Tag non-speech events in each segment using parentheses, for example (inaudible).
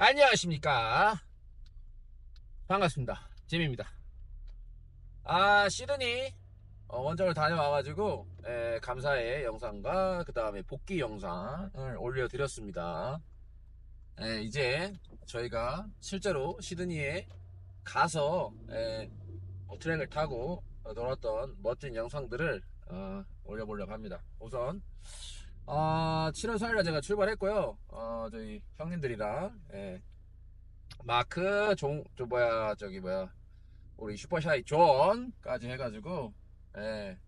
안녕하십니까. 반갑습니다. 재미입니다. 아 시드니 어, 원정을 다녀와가지고 에, 감사의 영상과 그 다음에 복귀 영상을 올려드렸습니다. 에, 이제 저희가 실제로 시드니에 가서 에, 어, 트랙을 타고 어, 놀았던 멋진 영상들을 어, 올려보려고 합니다. 우선 아, 7월 4일날 제가 출발했고요. 어, 저희 형님들이랑, 예. 마크, 종, 저, 뭐야, 저기, 뭐야, 우리 슈퍼샤이 존까지 해가지고, 예.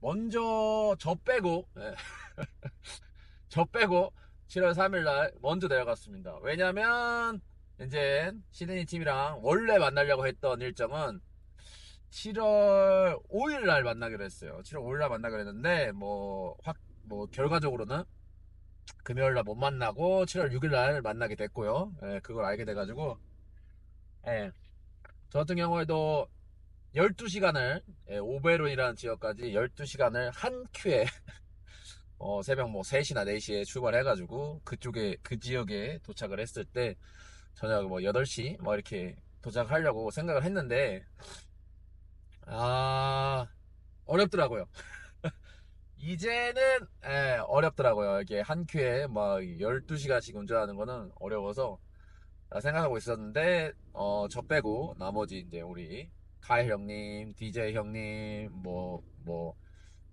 먼저, 저 빼고, 예. (laughs) 저 빼고, 7월 3일날 먼저 내려갔습니다. 왜냐면, 이제, 시드니 팀이랑 원래 만나려고 했던 일정은, 7월 5일날 만나기로 했어요. 7월 5일날 만나기로 했는데, 뭐, 확, 뭐 결과적으로는 금요일 날 못 만나고 7월 6일 날 만나게 됐고요. 예, 그걸 알게 돼가지고 예, 저 같은 경우에도 12시간을 예, 오베론이라는 지역까지 12시간을 한 큐에 (laughs) 어, 새벽 뭐 3시나 4시에 출발해가지고 그쪽에 그 지역에 도착을 했을 때 저녁 뭐 8시 뭐 이렇게 도착하려고 생각을 했는데 아 어렵더라고요. 이제는 예, 어렵더라고요. 이게 한 큐에 막 12시간씩 운전하는 거는 어려워서 생각하고 있었는데 어, 저 빼고 나머지 이제 우리 카이 형님, DJ 형님, 뭐뭐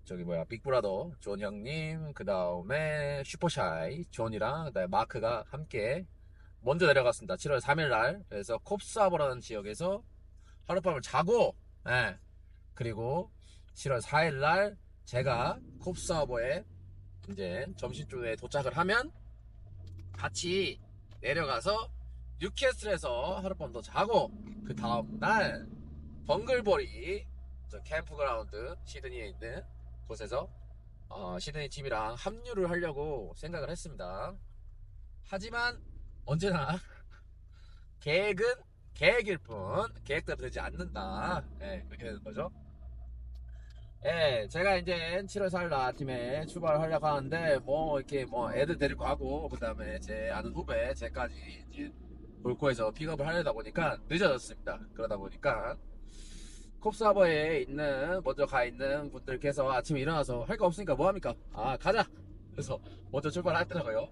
저기 뭐야 빅브라더 존 형님, 그 다음에 슈퍼샤이 존이랑 그다음에 마크가 함께 먼저 내려갔습니다. 7월 3일 날 그래서 콥스하버라는 지역에서 하룻밤을 자고 예, 그리고 7월 4일 날 제가 콥스하버에 이제 점심쯤에 도착을 하면 같이 내려가서 뉴캐슬에서 하룻밤 더 자고 그 다음날 벙글보리 저 캠프그라운드 시드니에 있는 곳에서 어, 시드니 팀이랑 합류를 하려고 생각을 했습니다. 하지만 언제나 (laughs) 계획은 계획일 뿐 계획대로 되지 않는다. 네, 그렇게 되는 거죠. 예, 제가 이제 7월 4일 날 아침에 출발을 하려고 하는데, 뭐, 이렇게 뭐, 애들 데리고 가고, 그 다음에 제 아는 후배, 제까지 이제 볼코에서 픽업을 하려다 보니까 늦어졌습니다. 그러다 보니까, 콥스하버에 있는, 먼저 가 있는 분들께서 아침에 일어나서 할 거 없으니까 뭐 합니까? 아, 가자! 그래서 먼저 출발하더라고요.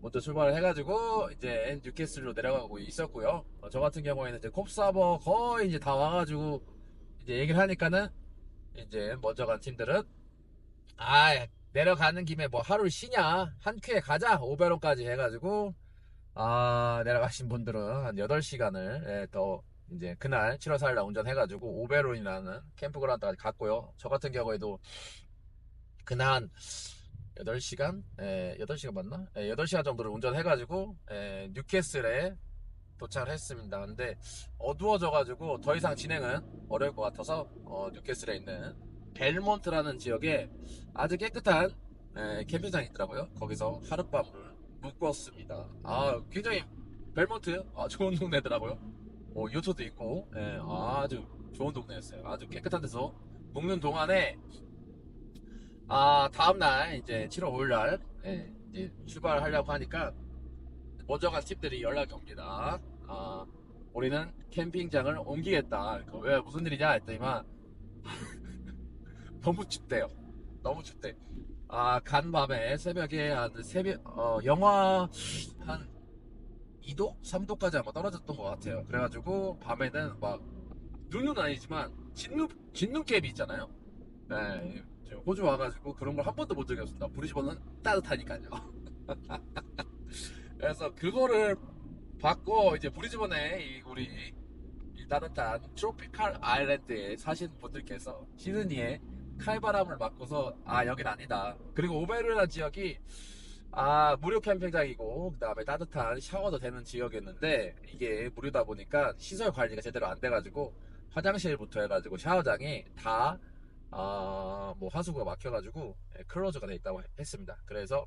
먼저 출발을 해가지고, 이제 뉴캐슬로 내려가고 있었고요. 어, 저 같은 경우에는 이제 콥스하버 거의 이제 다 와가지고, 이제 얘기를 하니까는, 이제 먼저 간 팀들은 아 내려가는 김에 뭐 하루 쉬냐? 한 큐에 가자. 오베론까지 해가지고 아 내려가신 분들은 한 8시간을 예, 더 이제 그날 7월 4일날 운전해가지고 오베론이라는 캠프그라운드까지 갔고요. 저 같은 경우에도 그날 한 8시간? 예, 8시간 맞나? 예, 8시간 정도를 운전해가지고 예, 뉴캐슬에 도착을 했습니다. 근데 어두워져가지고 더 이상 진행은 어려울 것 같아서 어, 뉴캐슬에 있는 벨몬트라는 지역에 아주 깨끗한 에, 캠핑장이 있더라고요. 거기서 하룻밤을 묵었습니다. 아 굉장히 벨몬트 아, 좋은 동네더라고요. 어, 요트도 있고 예, 아주 좋은 동네였어요. 아주 깨끗한 데서 묵는 동안에 아 다음날 이제 7월 5일날 예, 이제 출발하려고 하니까 먼저 간 팀들이 연락이 옵니다. 아, 우리는 캠핑장을 옮기겠다. 그왜 무슨 일이냐 했더니만 (laughs) 너무 춥대요. 너무 춥대. 아, 간 밤에 새벽에 한 새벽 어, 영하 한 2도, 3도까지 아마 떨어졌던 것 같아요. 그래가지고 밤에는 막 눈은 아니지만 진눈 진눈깨비 있잖아요. 네, 호주 와가지고 그런 걸 한 번도 본 적이 없습니다. 브리즈번은 따뜻하니까요. (laughs) 그래서 그거를 받고 이제 브리즈번에 이 우리 이 따뜻한 트로피칼 아일랜드에 사신 분들께서 시드니에 칼바람을 맞고서 아 여긴 아니다. 그리고 오베르라 지역이 아 무료 캠핑장이고 그 다음에 따뜻한 샤워도 되는 지역이었는데 이게 무료다 보니까 시설 관리가 제대로 안 돼가지고 화장실부터 해가지고 샤워장이 다 아, 뭐 하수구가 막혀가지고 예, 클로즈가 돼 있다고 했습니다. 그래서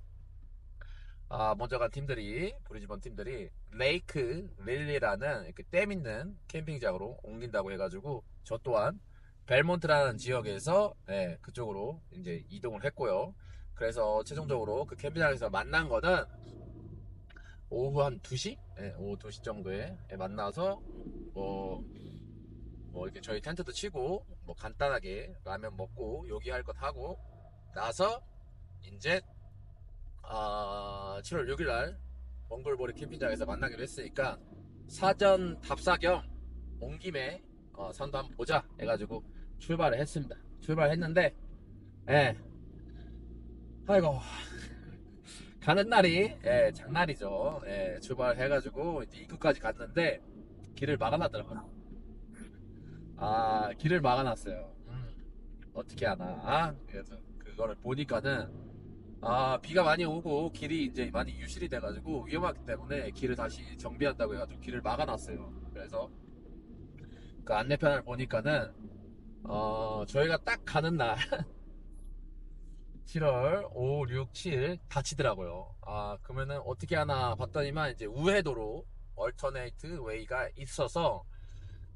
아, 먼저 간 팀들이 브리즈번 팀들이 레이크 릴리라는 그댐 있는 캠핑장으로 옮긴다고 해가지고 저 또한 벨몬트라는 지역에서 예, 그쪽으로 이제 이동을 했고요. 그래서 최종적으로 그 캠핑장에서 만난 거는 오후 한 2시? 예, 오후 2시 정도에 예, 만나서 뭐, 뭐 이렇게 저희 텐트도 치고 뭐 간단하게 라면 먹고 요기할 것 하고 나서 이제 아, 7월 6일 날 몽골보리 캠핑장에서 만나기로 했으니까 사전 답사 겸온 김에 어, 선도 한번 보자 해가지고 출발을 했습니다. 출발했는데 예. 아이고 가는 날이 예, 장날이죠. 예, 출발해가지고 이제 입구까지 갔는데 길을 막아놨더라고요. 아 길을 막아놨어요. 음, 어떻게 하나? 아, 그래서 그거를 보니까는 아 비가 많이 오고 길이 이제 많이 유실이 돼가지고 위험하기 때문에 길을 다시 정비한다고 해가지고 길을 막아놨어요. 그래서 그 안내편을 보니까는 어 저희가 딱 가는 날 7월 5, 6, 7 다치더라고요. 아, 그러면은 어떻게 하나 봤더니만 이제 우회도로 얼터네이트 웨이가 있어서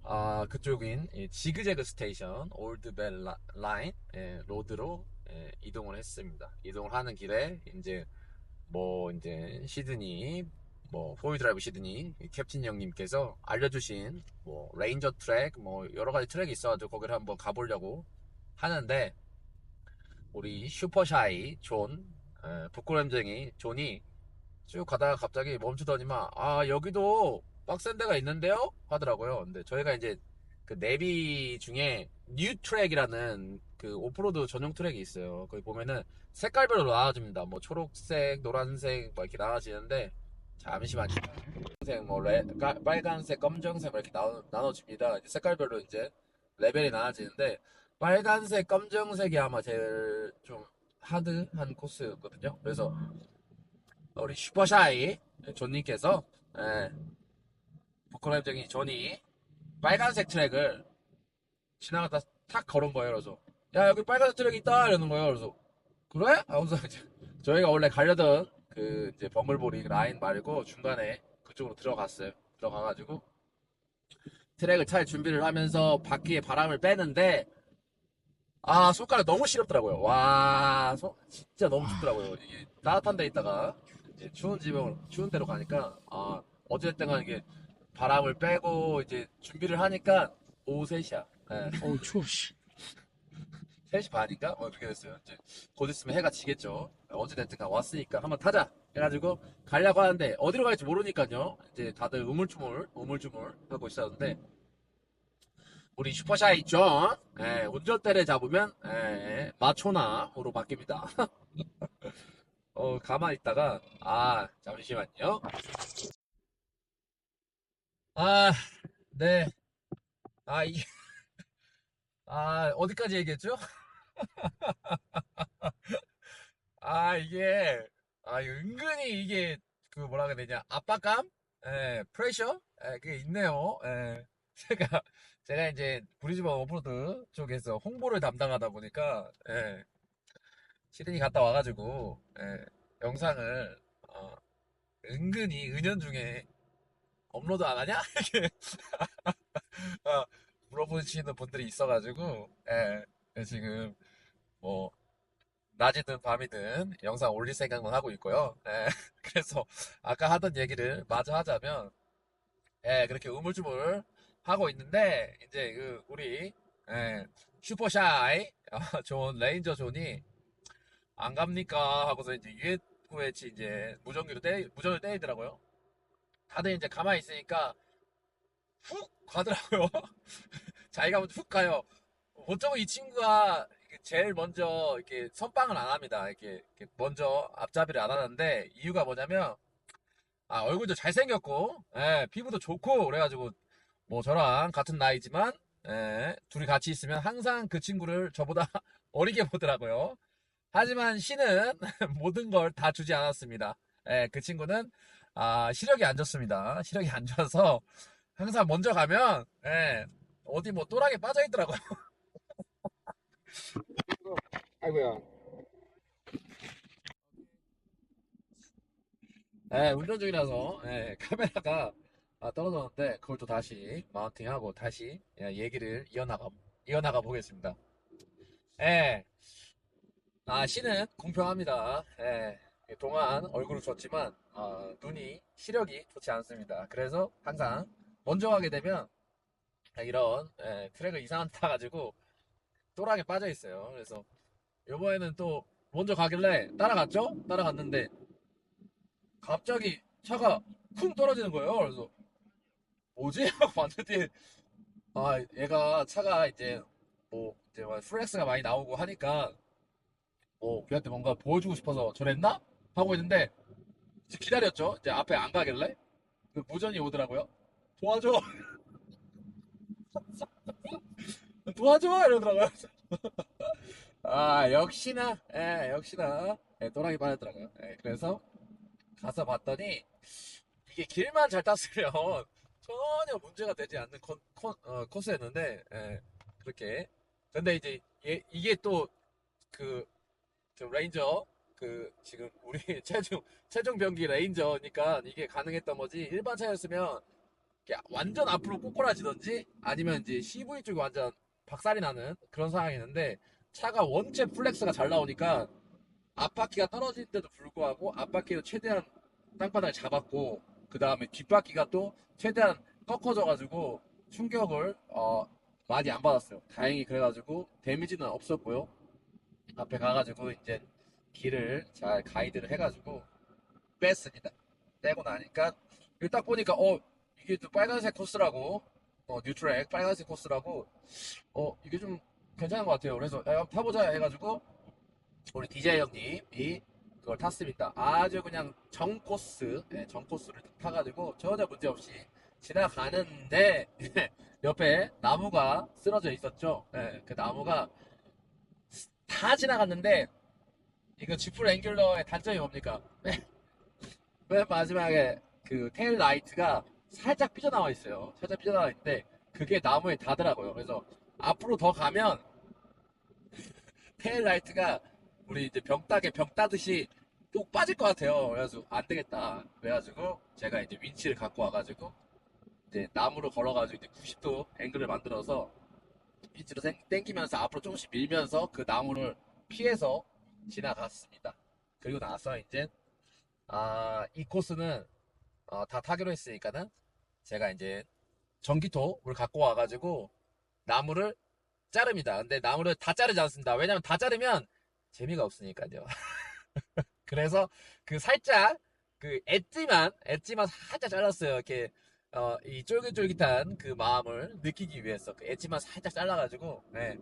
아, 그쪽인 이 지그재그 스테이션 올드벨 라- 라인 예, 로드로 예, 이동을 했습니다. 이동을 하는 길에 이제 뭐 이제 시드니 뭐 포유 드라이브 시드니 이 캡틴 형님께서 알려주신 뭐 레인저 트랙 뭐 여러 가지 트랙이 있어가지고 거기를 한번 가보려고 하는데 우리 슈퍼샤이 존 에, 북구램쟁이 존이 쭉 가다가 갑자기 멈추더니만 아 여기도 빡센 데가 있는데요 하더라고요 근데 저희가 이제 그 내비 중에 뉴 트랙이라는 그 오프로드 전용 트랙이 있어요. 거기 보면은 색깔별로 나눠집니다. 뭐 초록색 노란색 뭐 이렇게 나눠지는데 잠시만요. 색, 뭐 레, 까- 빨간색 검정색 뭐 이렇게 나눠, 나눠집니다. 이제 색깔별로 이제 레벨이 나눠지는데 빨간색, 검정색이 아마 제일 좀 하드한 코스였거든요. 그래서 우리 슈퍼샤이 존님께서 예, 보컬랩쟁이 존이 빨간색 트랙을 지나가다 탁 걸은 거예요. 그래서 야 여기 빨간색 트랙 있다 이러는 거예요. 그래서 그래? 하면서 이제 (laughs) 저희가 원래 가려던 그 이제 벙글보리 라인 말고 중간에 그쪽으로 들어갔어요. 들어가가지고 트랙을 찰 준비를 하면서 바퀴에 바람을 빼는데 아, 손가락 너무 시렵더라고요. 와, 손, 진짜 너무 춥더라고요. 이게 따뜻한 데 있다가 이제 추운 집에, 추운 데로 가니까, 아, 어쨌든 간 이게 바람을 빼고 이제 준비를 하니까 오후 3시야. 예, 어우 추워 씨. 3시 반인가? 뭐 그렇게 됐어요. 이제 곧 있으면 해가 지겠죠. 어찌됐든 간 왔으니까 한번 타자. 해가지고 가려고 하는데 어디로 갈지 모르니까요. 이제 다들 우물쭈물, 우물쭈물 하고 있었는데 우리 슈퍼샤이 존 예, 운전대를 잡으면 예, 마초나로 바뀝니다. (laughs) 어, 가만히 있다가 아 잠시만요. 아, 네. 아, 이게 (laughs) 아, 어디까지 얘기했죠? (laughs) 아, 이게 아, 은근히 이게 그 뭐라 그래야 되냐? 압박감? 예, 프레셔? 예, 그게 있네요. 예. (laughs) 제가 제가 이제 브리즈번 오프로드 쪽에서 홍보를 담당하다 보니까 예, 시드니 갔다 와가지고 예, 영상을 어, 은근히 은연 중에 업로드 안 하냐? (laughs) 이렇게 아, 물어보시는 분들이 있어가지고 예, 예, 지금 뭐 낮이든 밤이든 영상 올릴 생각만 하고 있고요. 예, (laughs) 그래서 아까 하던 얘기를 마저 하자면 예, 그렇게 우물쭈물 하고 있는데 이제 그 우리 예, 슈퍼샤이 아, 존 레인저 존이 안 갑니까 하고서 이제 UFH 이제 무전기로 떼 무전을 떼이더라고요. 다들 이제 가만히 있으니까 훅 가더라고요. (laughs) 자기가 먼저 훅 가요. 보통 이 친구가 제일 먼저 이렇게 선빵을 안 합니다. 이렇게, 이렇게 먼저 앞잡이를 안 하는데 이유가 뭐냐면 아 얼굴도 잘생겼고 예, 피부도 좋고 그래가지고 뭐 저랑 같은 나이지만 예, 둘이 같이 있으면 항상 그 친구를 저보다 (laughs) 어리게 보더라고요. 하지만 신은 (laughs) 모든 걸 다 주지 않았습니다. 예, 그 친구는 아, 시력이 안 좋습니다. 시력이 안 좋아서 항상 먼저 가면 예, 어디 뭐 또락에 빠져 있더라고요. (laughs) 아이고야. 예, 운전 중이라서 예, 카메라가 아, 떨어졌는데 그걸 또 다시 마운팅하고 다시 예, 얘기를 이어나가 이어나가 보겠습니다. 예. 아, 시는 공평합니다. 예. 동안 얼굴은 좋지만 아, 눈이 시력이 좋지 않습니다. 그래서 항상 먼저 가게 되면 이런 예, 트랙을 이상한 데 타가지고 또락에 빠져 있어요. 그래서 이번에는 또 먼저 가길래 따라갔죠? 따라갔는데 갑자기 차가 쿵 떨어지는 거예요. 그래서 뭐지? (laughs) 하고 봤는데 아 얘가 차가 이제 뭐 이제 뭐 플렉스가 많이 나오고 하니까 뭐 우리한테 뭔가 보여주고 싶어서 저랬나? 하고 있는데 이제 기다렸죠. 이제 앞에 안 가길래 그 무전이 오더라고요. 도와줘. (laughs) 도와줘 이러더라고요. (laughs) 아 역시나 예 역시나 예, 또랑이 빠졌더라고요. 예, 그래서 가서 봤더니 이게 길만 잘 탔으면 (laughs) 전혀 문제가 되지 않는 코, 코, 어, 코스였는데 예, 그렇게 근데 이제 얘- 이게 또그 레인저 그 지금 우리 (laughs) 최종 최종 병기 레인저니까 이게 가능했던 거지 일반 차였으면 완전 앞으로 꼬꾸라지던지 아니면 이제 CV 쪽이 완전 박살이 나는 그런 상황이었는데 차가 원체 플렉스가 잘 나오니까 앞바퀴가 떨어지는데도 불구하고 앞바퀴도 최대한 땅바닥을 잡았고 그 다음에 뒷바퀴가 또 최대한 꺾어져가지고 충격을 어, 많이 안 받았어요. 다행히 그래가지고 데미지는 없었고요. 앞에 가가지고 이제 길을 잘 가이드를 해가지고 뺐습니다. 떼고 나니까 이거 딱 보니까 어 이게 또 빨간색 코스라고 어 뉴트랙 빨간색 코스라고 어 이게 좀 괜찮은 것 같아요. 그래서 야, 한번 타보자 해가지고 우리 DJ 형님이 그걸 탔습니다. 아주 그냥 정 코스, 예, 정 코스를 타가지고 전혀 문제 없이 지나가는데 (laughs) 옆에 나무가 쓰러져 있었죠. 예, 그 나무가 다 지나갔는데 이거 지프 앵귤러의 단점이 뭡니까? (laughs) 맨 마지막에 그 테일 라이트가 살짝 삐져나와 있어요. 살짝 삐져나와 있는데 그게 나무에 닿더라고요. 그래서 앞으로 더 가면 (laughs) 테일 라이트가 우리 이제 병 따게 병 따듯이 뚝 빠질 것 같아요. 그래가지고 안 되겠다. 그래가지고 제가 이제 윈치를 갖고 와가지고 이제 나무를 걸어가지고 이제 90도 앵글을 만들어서 윈치로 생- 당기면서 앞으로 조금씩 밀면서 그 나무를 피해서 지나갔습니다. 그리고 나서 이제 아, 이 코스는 어, 다 타기로 했으니까는 제가 이제 전기톱을 갖고 와가지고 나무를 자릅니다. 근데 나무를 다 자르지 않습니다. 왜냐면 다 자르면 재미가 없으니까요. (laughs) 그래서 그 살짝 그 엣지만 엣지만 살짝 잘랐어요. 이렇게 어, 이 쫄깃쫄깃한 그 마음을 느끼기 위해서 그 엣지만 살짝 잘라가지고 네.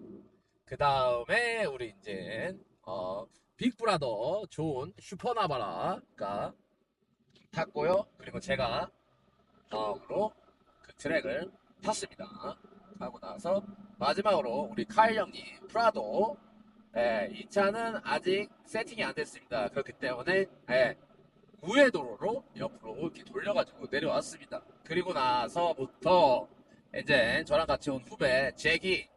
그 다음에 우리 이제 어, 빅브라더 존 슈퍼나바라가 탔고요. 그리고 제가 다음으로 그 트랙을 탔습니다. 하고 나서 마지막으로 우리 카일 형님 프라도 예, 이 차는 아직 세팅이 안 됐습니다. 그렇기 때문에 예, 우회 도로로 옆으로 이렇게 돌려가지고 내려왔습니다. 그리고 나서부터 이제 저랑 같이 온 후배 잭이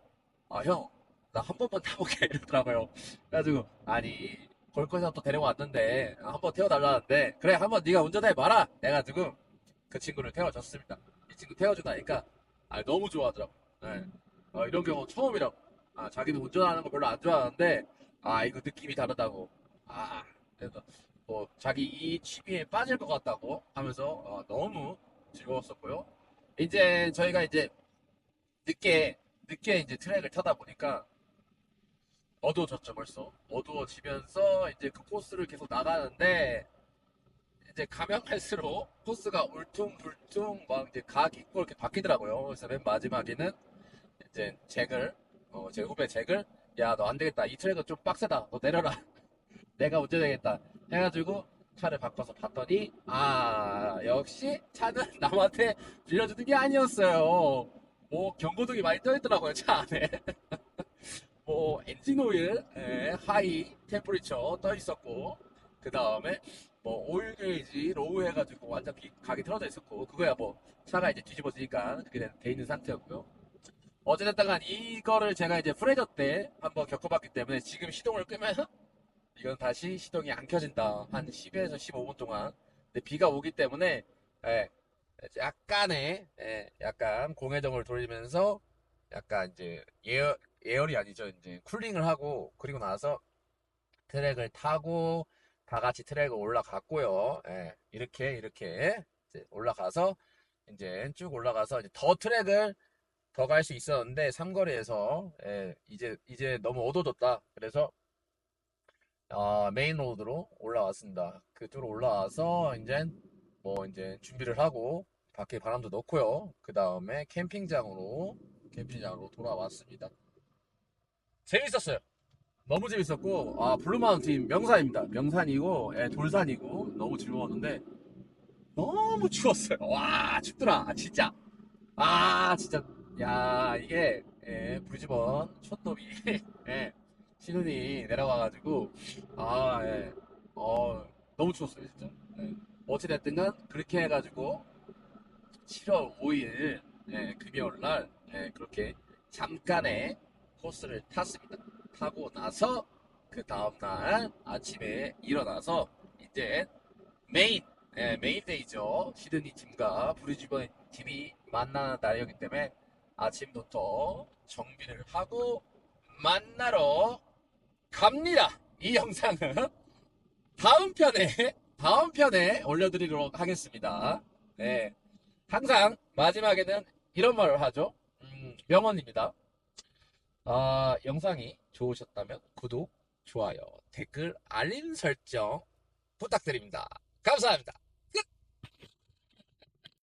아 형 나 한 번만 타보게 (laughs) 이러더라고요. 그래가지고 아니 걸거에서 또 데려왔는데 한번 태워달라는데 그래 한번 네가 운전해 봐라 해가지고 그 친구를 태워줬습니다. 이 친구 태워주다니까 아, 너무 좋아하더라고. 네. 어, 이런 경우 처음이라고. 아, 자기는 운전하는 거 별로 안 좋아하는데 아 이거 느낌이 다르다고. 아 그래서 뭐 자기 이 취미에 빠질 것 같다고 하면서 어, 너무 즐거웠었고요. 이제 저희가 이제 늦게 늦게 이제 트랙을 타다 보니까 어두워졌죠 벌써. 어두워지면서 이제 그 코스를 계속 나가는데 이제 가면 갈수록 코스가 울퉁불퉁 막 이제 각 있고 이렇게 바뀌더라고요. 그래서 맨 마지막에는 이제 잭을 어, 제 후배 잭을 야 너 안 되겠다 이 트랙은 좀 빡세다 너 내려라 (laughs) 내가 운전해야겠다 해가지고 차를 바꿔서 봤더니 아 역시 차는 (laughs) 남한테 빌려주는 게 아니었어요. 뭐 경고등이 많이 떠 있더라고요 차 안에. (laughs) 뭐 엔진 오일 예, 하이 템퍼리처 떠 있었고 그 다음에 뭐 오일 게이지 로우 해가지고 완전 비- 각이 틀어져 있었고 그거야 뭐 차가 이제 뒤집어지니까 그렇게 돼, 돼 있는 상태였고요. 어쨌든 간 이거를 제가 이제 프레저 때 한번 겪어봤기 때문에 지금 시동을 끄면 이건 다시 시동이 안 켜진다. 한 10에서 15분 동안. 근데 비가 오기 때문에 예, 약간의 예, 약간 공회전을 돌리면서 약간 이제 예 열, 예열이 아니죠. 이제 쿨링을 하고 그리고 나서 트랙을 타고 다 같이 트랙을 올라갔고요. 예, 이렇게 이렇게 이제 올라가서 이제 쭉 올라가서 이제 더 트랙을 더 갈 수 있었는데 삼거리에서 예, 이제 이제 너무 어두워졌다. 그래서 아, 메인 로드로 올라왔습니다. 그쪽으로 올라와서 이제 뭐 이제 준비를 하고 밖에 바람도 넣고요. 그 다음에 캠핑장으로 캠핑장으로 돌아왔습니다. 재밌었어요. 너무 재밌었고 아 블루마운틴 명산입니다. 명산이고 예, 돌산이고 너무 즐거웠는데 너무 추웠어요. 와 춥더라 아, 진짜. 아 진짜 야 이게 예, 브리즈번 촌놈이 (laughs) 예, 신혼이 내려와가지고 아 예, 어 너무 추웠어요 진짜. 예. 어찌됐든간 그렇게 해가지고 7월 5일 예, 금요일 날 예, 그렇게 잠깐의 코스를 탔습니다. 타고 나서 그 다음날 아침에 일어나서 이제 메인 예, 메인 데이죠. 시드니 팀과 브리즈번 팀이 만나는 날이었기 때문에 아침부터 정비를 하고 만나러 갑니다. 이 영상은 다음 편에 다음 편에 올려드리도록 하겠습니다. 네, 항상 마지막에는 이런 말을 하죠. 음, 명언입니다. 아, 영상이 좋으셨다면 구독, 좋아요, 댓글, 알림 설정 부탁드립니다. 감사합니다.